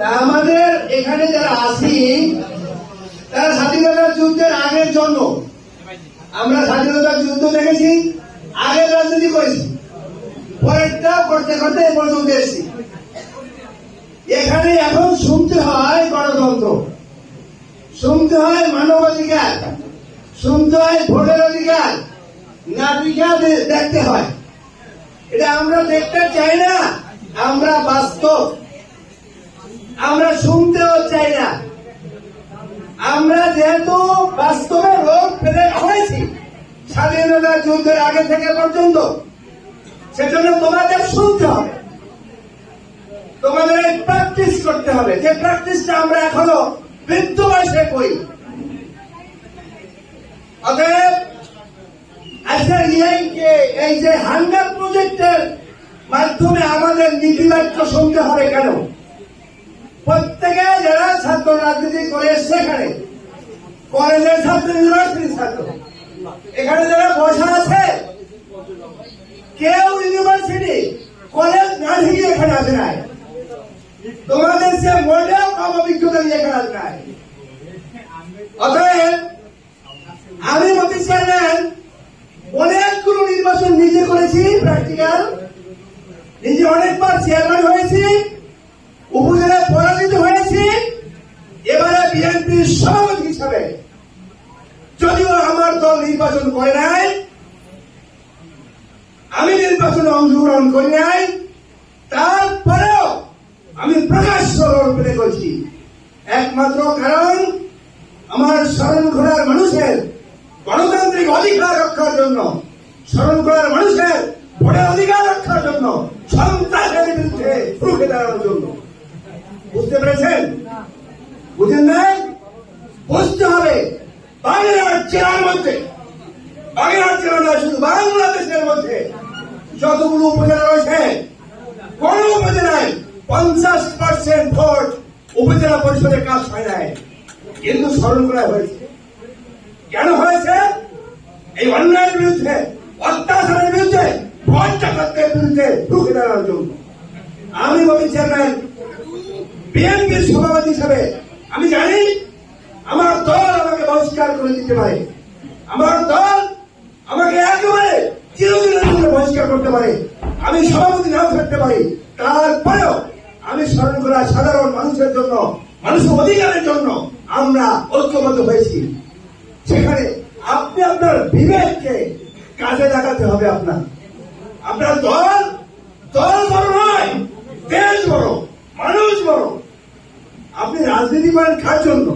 তা আমাদের এখানে যারা আসি তারা স্বাধীনতার যুদ্ধের আগের জন্ম। আমরা স্বাধীনতার যুদ্ধ দেখেছি, আগের রাজনীতি করেছি। পরেরটা করতে করতে এ পর্যন্ত এসেছি। এখানে এখন শুনতে হয় গণতন্ত্র। শুনতে হয় মানব অধিকার। শুনতে হয় ভোটের অধিকার। নাগরিকা দেখতে হয়। এটা আমরা দেখতে চাই না, আমরা বাস্তব। আমরা শুনতেও চাই না। আমরা যেহেতু বাস্তবে রোগ ফেলে হয়েছি, স্বাধীনতা যুদ্ধের আগে থেকে পর্যন্ত, সেজন্য তোমাদের শুনতে হবে। তোমাদের এই প্র্যাকটিস করতে হবে। যে প্র্যাকটিসটা আমরা এখনও বৃদ্ধ বয়সে করি। অতএব আচ্ছা এই যে এই যে হান্ডার প্রজেক্টের মাধ্যমে আমাদের নীতিবাক্য শুনতে হবে কেন? প্রত্যেকে যারা ছাত্র রাজনীতি করে এসছে এখানে, কলেজের ছাত্র ইউনিভার্সিটির ছাত্র, এখানে যারা বসা আছে, কেউ ইউনিভার্সিটি কলেজ না থেকে এখানে আসে নাই। তোমাদের সে মোটেও কম অভিজ্ঞতা নিয়ে এখানে আসে নাই। অতএব, আমি মতি চেয়ারম্যান, অনেকগুলো নির্বাচন নিজে করেছি প্র্যাকটিক্যাল নিজে অনেকবার চেয়ারম্যান হয়েছি উপজেলায় পরাজিত হয়েছি এবারে বিএনপির সভাপতি হিসাবে যদিও আমার দল নির্বাচন করে নাই, আমি নির্বাচনে অংশগ্রহণ করি নাই, তারপরেও আমি প্রকাশ্য রোল করছি। একমাত্র কারণ আমার স্মরণ ঘোড়ার মানুষের গণতান্ত্রিক অধিকার রক্ষার জন্য, স্মরণ ঘোড়ার মানুষের ভোটের অধিকার রক্ষার জন্য, সন্ত্রাসের বিরুদ্ধে রুখে দাঁড়ানোর জন্য। বুঝতে পেরেছেন? বুঝেন নাই? বুঝতে হবে। বাগেরহাট জেলার মধ্যে। বাগেরহাট জেলা নয় শুধু বাংলাদেশের মধ্যে। যতগুলো উপজেলা রয়েছে, কোন উপজেলায় পঞ্চাশ পার্সেন্ট ভোট উপজেলা পরিষদের কাজ হয় নাই। কিন্তু স্মরণ করা হয়েছে। কেন হয়েছে? এই অন্যায়ের বিরুদ্ধে, অত্যাচারের বিরুদ্ধে, ভোট বিরুদ্ধে রুখে দাঁড়ানোর জন্য। আমি বলি চেয়ারম্যান, বিএনপির সভাপতি হিসাবে আমি জানি আমার দল আমাকে বহিষ্কার করে দিতে পারে। আমার দল আমাকে একেবারে চিরদিনের জন্য বহিষ্কার করতে পারে। আমি সভাপতি নাও থাকতে পারি। তারপরেও আমি স্মরণ করা সাধারণ মানুষের জন্য মানুষের অধিকারের জন্য আমরা ঐক্যবদ্ধ হয়েছি। সেখানে আপনি আপনার বিবেককে কাজে লাগাতে হবে আপনার। আপনার দল দল বড় নয়, দেশ বড়, মানুষ বড়। আপনি রাজনীতি করেন কার জন্য?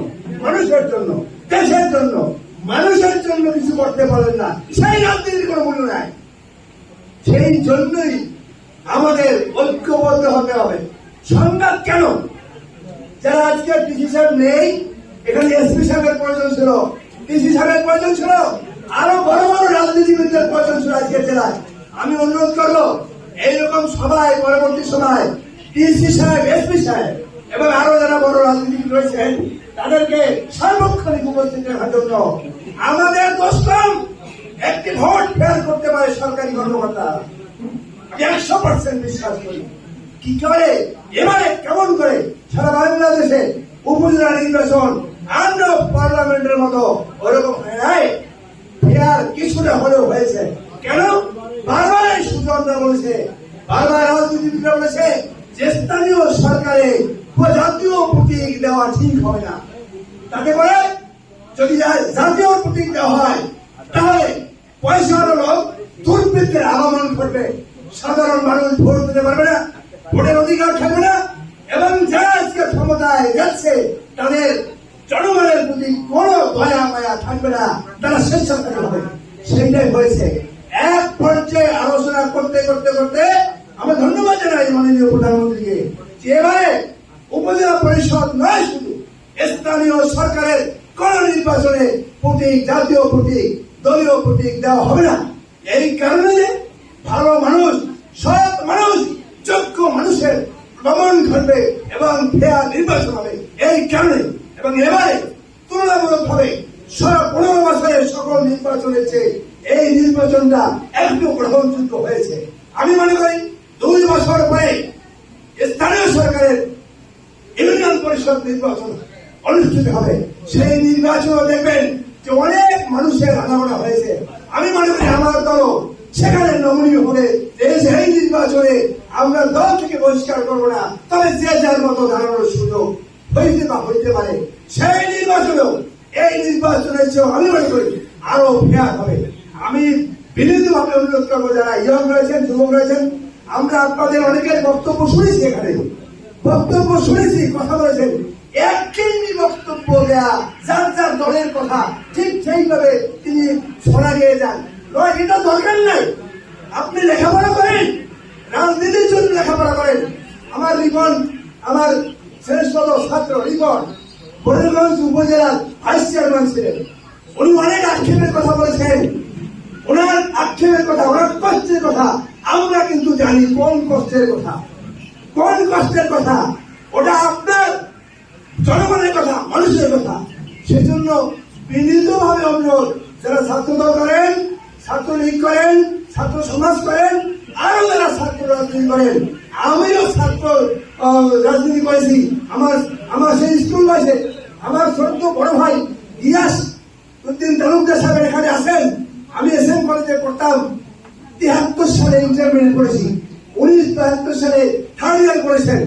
মানুষের জন্য, দেশের জন্য, মানুষের জন্য কিছু করতে পারেন না। সেই রাজনীতির কোনো মূল্য নাই। সেই জন্যই আমাদের ঐক্যবদ্ধ হতে হবে। সংবাদ কেন? যারা আজকে ডিসি সাহেব নেই, এখানে এসপি সাহেবের প্রয়োজন ছিল। ডিসি সাহেবের প্রয়োজন ছিল? আরও বড় বড় রাজনীতিবিদদের প্রয়োজন ছিল আজকের জেলায়। আমি অনুরোধ করব, এইরকম সভায়, পরবর্তী সময় ডিসি সাহেব, এসপি সাহেব এবং আরও যারা বড় রাজনীতিবিদ রয়েছেন তাদেরকে সার্বক্ষণিক উপস্থিত রাখার জন্য আমাদের দোষকম একটি ভোট ফেল করতে পারে সরকারি কর্মকর্তা। একশো পার্সেন্ট বিশ্বাস করি। কি করে? এবারে কেমন করে? সারা বাংলাদেশে উপজেলা নির্বাচন আন্ড পার্লামেন্টের মতো ওরকম হয় ফেয়ার কিছুটা হলেও হয়েছে। কেন? বারবার সুচন্দ্রা বলেছে, বারবার রাজনীতিবিদরা বলেছে যে স্থানীয় সরকারে জাতীয় প্রতীক দেওয়া ঠিক হবে না। তাতে করে যদি জাতীয় প্রতীক দেওয়া হয়, তাহলে পয়সার লোক দুর্বৃত্তের আগমন ঘটবে। সাধারণ মানুষ ভোট দিতে পারবে না, ভোটের অধিকার থাকবে না, এবং যারা আজকে ক্ষমতায় যাচ্ছে, তাদের জনগণের প্রতি কোন দয়া, মায়া থাকবে না, তারা স্বেচ্ছাচারী হবে। সেইটাই হয়েছে। এক পর্যায়ে আলোচনা করতে করতে করতে আমরা ধন্যবাদ জানাই মাননীয় প্রধানমন্ত্রীকে। এবারে উপজেলা পরিষদ নয় শুধু, স্থানীয় সরকারের কোন নির্বাচনে প্রতীক, জাতীয় প্রতীক, দলীয় প্রতীক দেওয়া হবে না। এই কারণে ভালো মানুষ, সৎ মানুষ, যোগ্য মানুষের গমন ঘটবে এবং ফেয়ার নির্বাচন হবে। এই কারণে এবং এবারে তুলনামূলক ভাবে পনেরো বছরের সকল নির্বাচনের চেয়ে এই নির্বাচনটা একটু গ্রহণযোগ্য হয়েছে। আমি মনে করি দুই বছর পরে স্থানীয় সরকারের ইউনিয়ন পরিষদ নির্বাচন অনুষ্ঠিত হবে। সেই নির্বাচন দেখবেন যে অনেক মানুষের আনাগোনা হয়েছে। আমি মনে করি আমার দল সেখানে নমনীয় হলে এই নির্বাচনে আমরা দল থেকে বহিষ্কার করব না। তবে যে যার মতো দাঁড়ানোর সুযোগ হইতে বা হইতে পারে, সেই নির্বাচনেও এই নির্বাচনের চেয়েও আমি মনে করি আরও ফেয়ার হবে। আমি বিনীতভাবে অনুরোধ করব, যারা ইয়ং রয়েছেন, যুবক রয়েছেন, আমরা আপনাদের অনেকের বক্তব্য শুনেছি এখানে। বক্তব্য শুনেছি, কথা বলেছেন একই বক্তব্য দেয়া, যার যার দলের কথা, ঠিক সেইভাবে তিনি শোনা গিয়ে যান। নয় এটা দরকার নাই। আপনি লেখাপড়া করেন, রাজনীতির জন্য লেখাপড়া করেন। আমার রিপন, আমার শ্রেষ্ঠ ছাত্র রিপন বরিগঞ্জ উপজেলার ভাইস চেয়ারম্যান ছিলেন। উনি অনেক আক্ষেপের কথা বলেছেন। ওনার আক্ষেপের কথা, ওনার কষ্টের কথা, আমরা কিন্তু জানি কোন কষ্টের কথা। কোন কষ্টের কথা? ওটা আপনার জনগণের কথা, মানুষের কথা। সেজন্য বিনীতভাবে অনুরোধ, যারা ছাত্রদল করেন, ছাত্রলীগ করেন, ছাত্র সমাজ করেন, আরও যারা ছাত্র রাজনীতি করেন, আমিও ছাত্র রাজনীতি করেছি। আমার আমার সেই স্কুল বয়সে আমার ছোট্ট বড় ভাই ইয়াস উদ্দিন তালুকদার সাহেব এখানে আছেন। আমি এস এম কলেজে পড়তাম। তিহাত্তর সালে ইন্টারমিডিয়েট করেছি উনিশ বাহাত্তর সালে থার্ড ইয়ার করেছেন।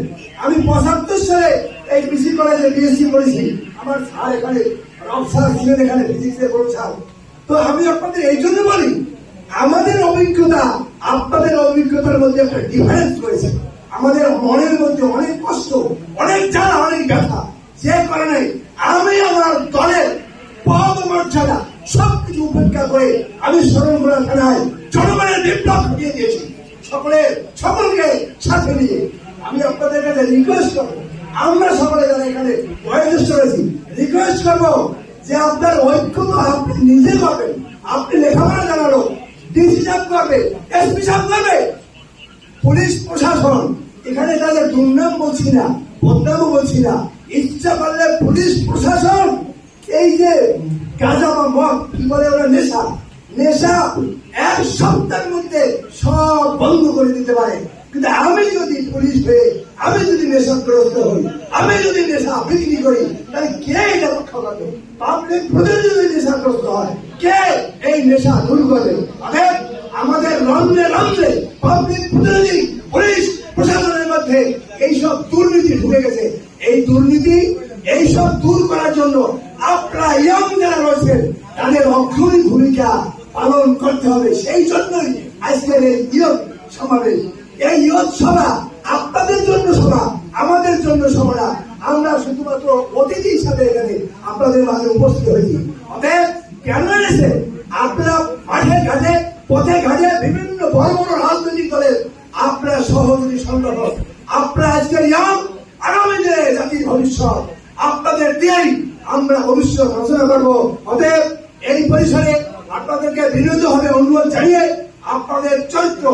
আমি পঁচাত্তর সালে এই কৃষি কলেজে বিএসসি করেছি। আমার স্যার এখানে রব স্যার ছিলেন এখানে ফিজিক্সে পড়ছাও তো আমি আপনাদের এই জন্য বলি, আমাদের অভিজ্ঞতা আপনাদের অভিজ্ঞতার মধ্যে একটা ডিফারেন্স রয়েছে। আমাদের মনের মধ্যে অনেক কষ্ট, অনেক জ্বালা, অনেক ব্যথা। যে কারণে আমি আমার দলের পদ মর্যাদা সবকিছু উপেক্ষা করে আমি শরণখোলা থানায় জনগণের বিপ্লব ঘটিয়ে দিয়েছি। সকলের সকলকে সাথে নিয়ে আমি আপনাদের কাছে রিকোয়েস্ট করব। আমরা সকলে যারা এখানে বয়োজ্যেষ্ঠ রয়েছি রিকোয়েস্ট করব যে আপনার ঐক্য তো আপনি নিজে করবেন। আপনি লেখাপড়া জানালো ডিসি সাহেব করবে এসপি সাহেব করবে পুলিশ প্রশাসন, এখানে তাদের দুর্নাম বলছি না, বদনামও বলছি না। ইচ্ছা করলে পুলিশ প্রশাসন, এই যে গাঁজা বা মদ, কি বলে ওরা নেশা নেশা এক সপ্তাহের মধ্যে সব বন্ধ করে দিতে পারে। কিন্তু আমি যদি পুলিশ হয়ে, আমি যদি নেশাগ্রস্ত হই, আমি যদি নেশা বিক্রি করি, তাহলে কে এটা রক্ষা করবে পাবলিক প্রতিনিধি যদি নেশাগ্রস্ত হয়, কে এই নেশা দূর করবে? অতএব আমাদের রন্ধ্রে রন্ধ্রে পাবলিক প্রতিনিধি পুলিশ প্রশাসনের মধ্যে এইসব দুর্নীতি ঢুকে গেছে। এই দুর্নীতি, এইসব দূর করার জন্য আপনারা ইয়ং যারা রয়েছেন তাদের অগ্রণী ভূমিকা পালন করতে হবে। সেই জন্যই আজকের এই ইয়ত সমাবেশ। এই ইয়ত সভা আপনাদের জন্য সভা, আমাদের জন্য সভা আমরা শুধুমাত্র অতিথি হিসাবে এখানে আপনাদের মাঝে উপস্থিত হয়েছি। অতএব কেন এনেছে আপনারা মাঠে ঘাটে, পথে ঘাটে বিভিন্ন বড় বড় রাজনৈতিক দলের, আপনারা সহযোগী সংগঠন আপনারা আজকের ইয়াং আগামী দিনে জাতির ভবিষ্যৎ আপনাদের দিয়েই আমরা ভবিষ্যৎ রচনা করব অতএব এই পরিসরে আপনাদেরকে হবে অনুরোধ জানিয়ে আপনাদের চরিত্র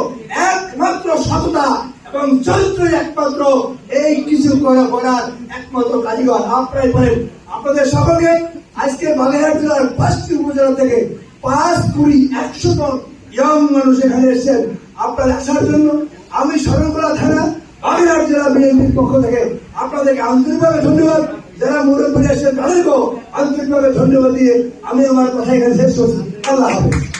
একমাত্র সততা এবং চরিত্রই একমাত্র এই কিছু করা করার একমাত্র কারিগর। আপনারাই করেন আপনাদের সকলকে আজকে বাগেরহাট জেলার পাঁচটি উপজেলা থেকে পাঁচ কুড়ি একশো জন ইয়ং মানুষ এখানে এসেছেন। আপনাদের আসার জন্য আমি শরণকলা থানা বাগেরহাট জেলা বিএনপির পক্ষ থেকে আপনাদেরকে আন্তরিকভাবে ধন্যবাদ। যারা মুরব্বী এসেছেন তাদেরকেও আন্তরিকভাবে ধন্যবাদ দিয়ে আমি আমার কথা এখানে শেষ করছি। আল্লাহ হাফেজ।